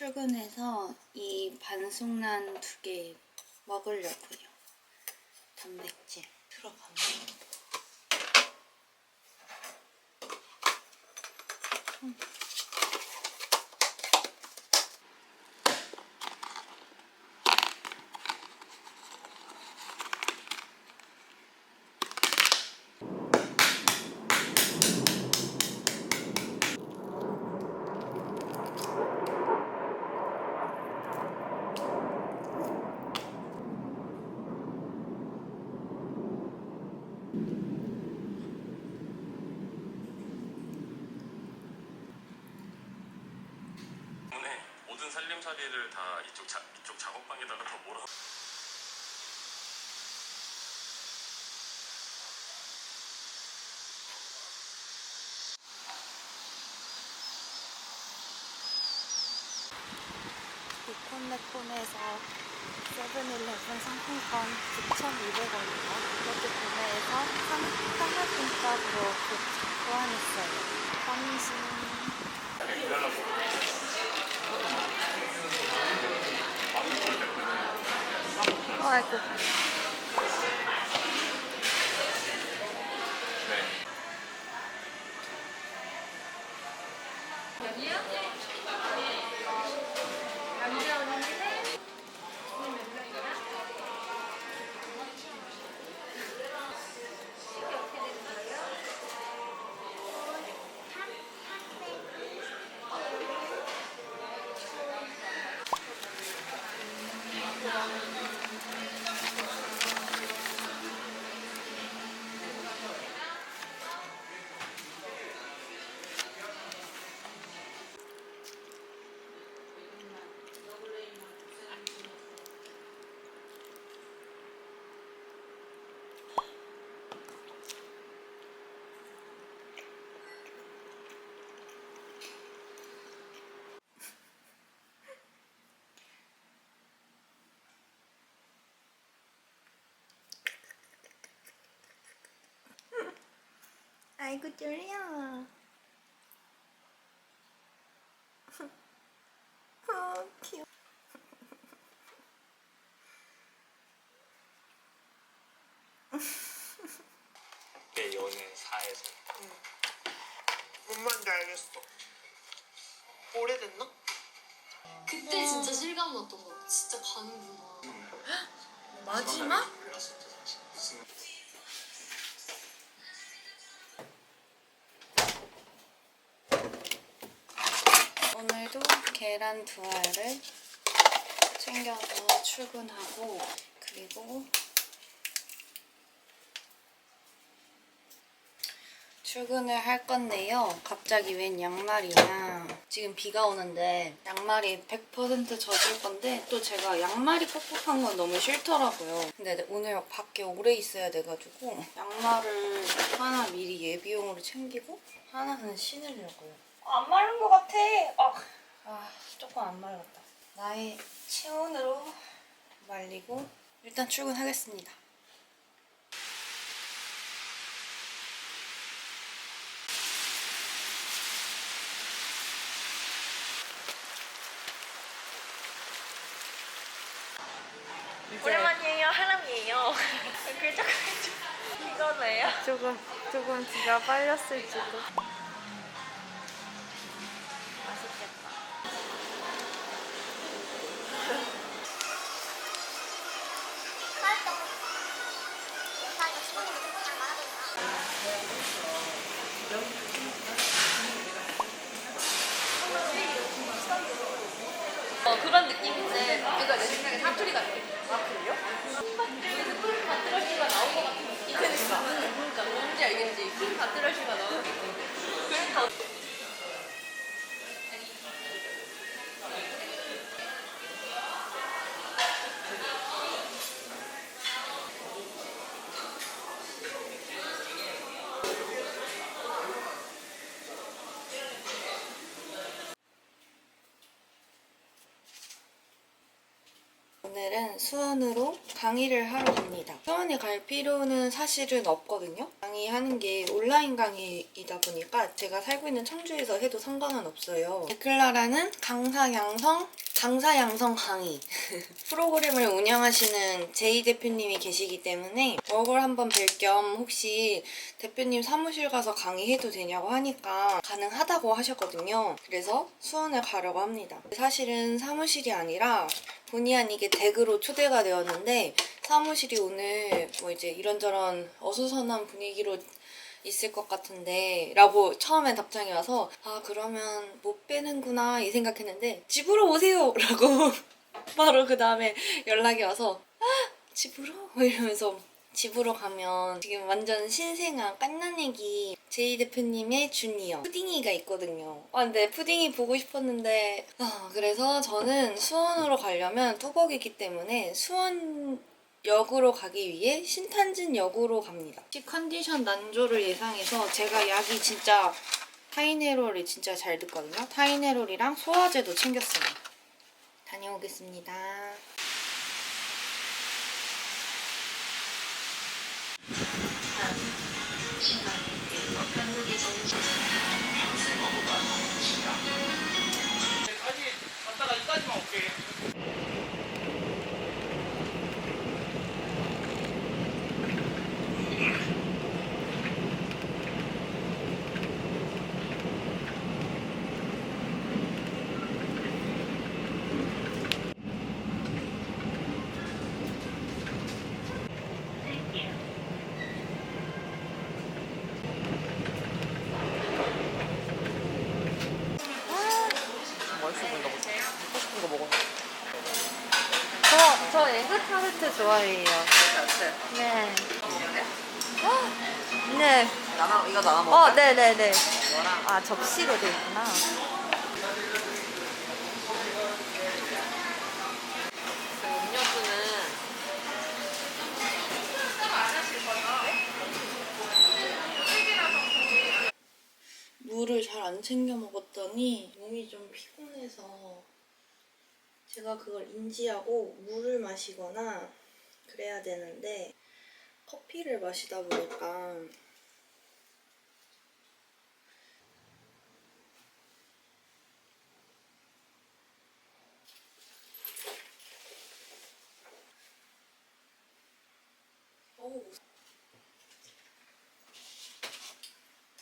출근해서 이 반숙란 두 개 먹으려고요. 단백질 들어갔네. 음. 때문에 모든 살림살이를 다 이쪽 자, 이쪽 작업방에다가 더 몰아. 이콘네콘에서 세븐일레븐 상품권 9,200원이요. 이것도 구매해서 상- 상품값으로 교환했어요. 어, 아이고. 아이고 졸려. 아 귀여워. 내 연애 사에서 뭔 말인지 알겠어. 오래됐나? 그때 진짜 실감 났던 거. 진짜 가는구나. 마지막? 계란 두 알을 챙겨서 출근하고 그리고 출근을 할 건데요. 갑자기 웬 양말이냐. 지금 비가 오는데 양말이 100% 젖을 건데 또 제가 양말이 뻑뻑한 건 너무 싫더라고요. 근데 오늘 밖에 오래 있어야 돼가지고 양말을 하나 미리 예비용으로 챙기고 하나는 신으려고요. 안 마른 것 같아. 아, 아 조금 안 말랐다. 나의 체온으로 말리고 일단 출근하겠습니다. 오랜만이에요. 하람이에요. 글자 글자. 이거네요. 조금 조금 비가 빨렸을지도. 어, 그런 느낌인데, 그러니까 내 생각에 사투리 같아. 아, 그래요? 풀 바트러시가 나온 것 같은 느낌? 그러니까. 그러니까, 뭔지 알겠지? 풀 바트러시가 나오는 느낌. 오늘 오늘은 수원으로 강의를 하러 갑니다. 수원에 갈 필요는 사실은 없거든요. 강의하는 게 온라인 강의이다 보니까 제가 살고 있는 청주에서 해도 상관은 없어요. 데클라라는 강사 양성 강사 양성 강의 프로그램을 운영하시는 제이 대표님이 계시기 때문에 얼굴 한번 뵐 겸 혹시 대표님 사무실 가서 강의해도 되냐고 하니까 가능하다고 하셨거든요. 그래서 수원을 가려고 합니다. 사실은 사무실이 아니라 본의 아니게 댁으로 초대가 되었는데 사무실이 오늘 뭐 이제 이런저런 어수선한 분위기로 있을 것 같은데 라고 처음엔 답장이 와서 아 그러면 못 빼는구나 이 생각했는데 집으로 오세요 라고 바로 그 다음에 연락이 와서 아 집으로? 뭐 이러면서 집으로 가면 지금 완전 신생아 깐난애기 제이 대표님의 주니어 푸딩이가 있거든요. 아 근데 푸딩이 보고 싶었는데 아 그래서 저는 수원으로 가려면 뚜벅이기 때문에 수원 역으로 가기 위해 신탄진 역으로 갑니다. 혹시 컨디션 난조를 예상해서 제가 약이 진짜 타이네롤이 진짜 잘 듣거든요. 타이네롤이랑 소화제도 챙겼어요. 다녀오겠습니다. 이까지만 올게. 맛있어 보인다 보다. 먹고 싶은 거 먹어. 저, 저 에그 타르트 좋아해요. 네. 네. 나나 이거 나나 먹어. 어, 네네네. 이거랑 아, 접시로 돼 있구나. 그 음료수는 물을 잘 안 챙겨 먹었더니 몸이 좀 피곤해서 제가 그걸 인지하고 물을 마시거나 그래야 되는데 커피를 마시다 보니까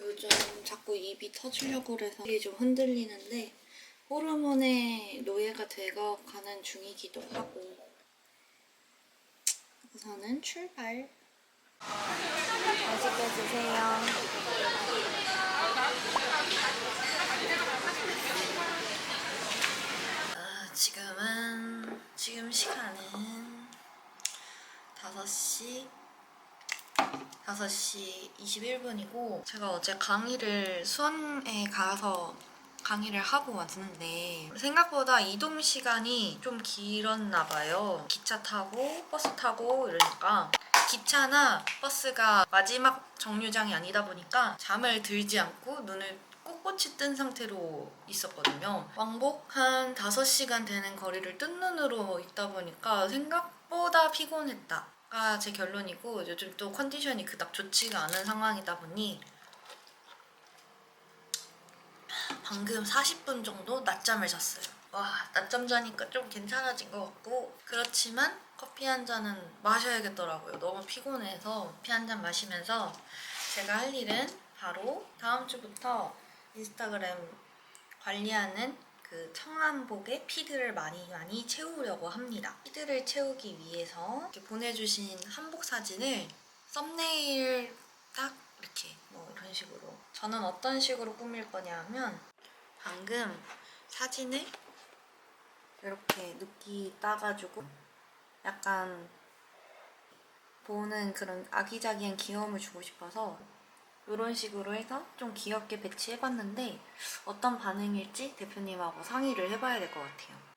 요즘 자꾸 입이 터지려고 그래서 이게 좀 흔들리는데 호르몬의 노예가 되어 가는 중이기도 하고 우선은 출발 맛있게 드세요. 아, 지금은 지금 시간은 5시 5시 21분이고 제가 어제 강의를 수원에 가서 강의를 하고 왔는데 생각보다 이동 시간이 좀 길었나 봐요. 기차 타고 버스 타고 이러니까 기차나 버스가 마지막 정류장이 아니다 보니까 잠을 들지 않고 눈을 꼿꼿이 뜬 상태로 있었거든요. 왕복 한 5시간 되는 거리를 뜬 눈으로 있다 보니까 생각보다 피곤했다가 제 결론이고 요즘 또 컨디션이 그닥 좋지가 않은 상황이다 보니 방금 40분 정도 낮잠을 잤어요. 와, 낮잠 자니까 좀 괜찮아진 것 같고 그렇지만 커피 한 잔은 마셔야겠더라고요. 너무 피곤해서 커피 한 잔 마시면서 제가 할 일은 바로 다음 주부터 인스타그램 관리하는 그 청남복의 피드를 많이 많이 채우려고 합니다. 피드를 채우기 위해서 보내주신 한복 사진을 썸네일 딱 이렇게 뭐 이런 식으로 저는 어떤 식으로 꾸밀 거냐 하면 방금 사진을 이렇게 눕기 따가지고 약간 보는 그런 아기자기한 귀여움을 주고 싶어서 이런 식으로 해서 좀 귀엽게 배치해봤는데 어떤 반응일지 대표님하고 상의를 해봐야 될 것 같아요.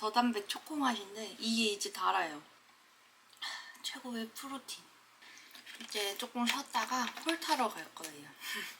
더 담백 초코 맛인데 이게 이제 달아요. 최고의 프로틴. 이제 조금 쉬었다가 콜 타러 갈 거예요.